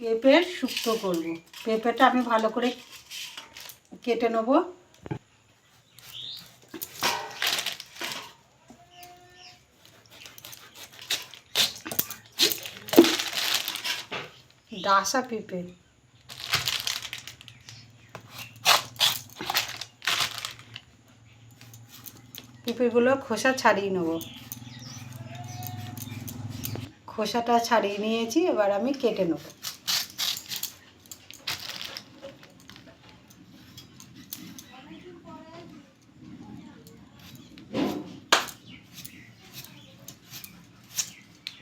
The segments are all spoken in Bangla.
পেঁপের শুক্তো করব। পেঁপেটা আমি ভালো করে কেটে নেব। ডাসা পেঁপে। পেঁপেগুলো খোসা ছাড়িয়ে নেব। খোসাটা ছাড়িয়ে নিয়েছি, এবার আমি কেটে নেব।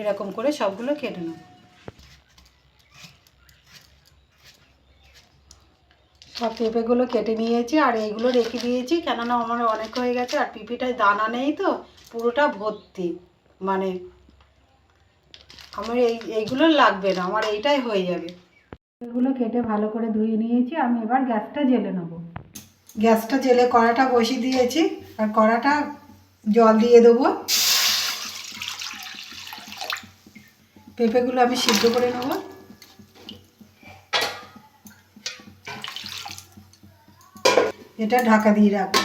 এরকম করে সবগুলো কেটে নেব। সব পেঁপেগুলো কেটে নিয়েছি আর এইগুলো রেখে দিয়েছি। কেননা আমার অনেক হয়ে গেছে আর পিপিটায় দানা নেই তো, পুরোটা ভর্তি। মানে আমার এই, এইগুলো লাগবে না, আমার এইটাই হয়ে যাবে। এগুলো কেটে ভালো করে ধুয়ে নিয়েছি, আমি এবার গ্যাসটা জেলে নেব। গ্যাসটা জেলে কড়াটা বসিয়ে দিয়েছি, আর কড়াটা জল দিয়ে দেবো। পেঁপেগুলো আমি সিদ্ধ করে নেব। এটা ঢাকা দিয়ে রাখব।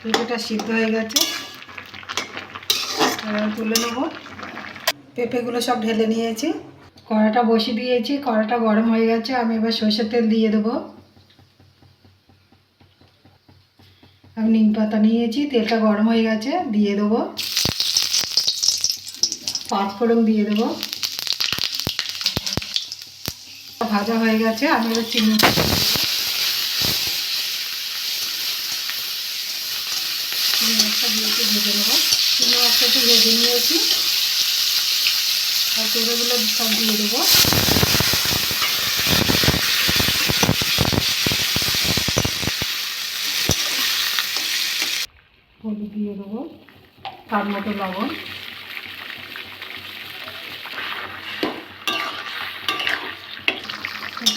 পেঁপেটা সিদ্ধ হয়ে গেছে। তুলে নেব। পেঁপেগুলো সব ঢেলে নিয়েছি। কড়াটা বসিয়ে দিয়েছি। কড়াটা গরম হয়ে গেছে। আমি এবার সর্ষের তেল দিয়ে দেবো। আমি নিম পাতা নিয়েছি, তেলটা গরম হয়ে গেছে, দিয়ে দেবো। পাঁচফোড়ন দিয়ে দেবো। ভাজা হয়ে গেছে, আমি এবার চিনি চিনি মাছটা ভেজে নেব। মাছটা একটু ভেজে নিয়েছি। আর পেঁপেগুলো সব দিয়ে দেবো। দিয়ে দেবো। তার মতো লবণ।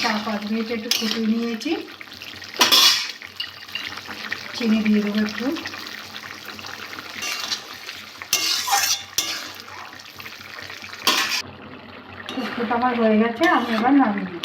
চার পাঁচ মিনিট একটু ফুটিয়ে নিয়েছি। চিনি দিয়ে দেবো একটু। আমার হয়ে গেছে, আমি এবার নামিয়ে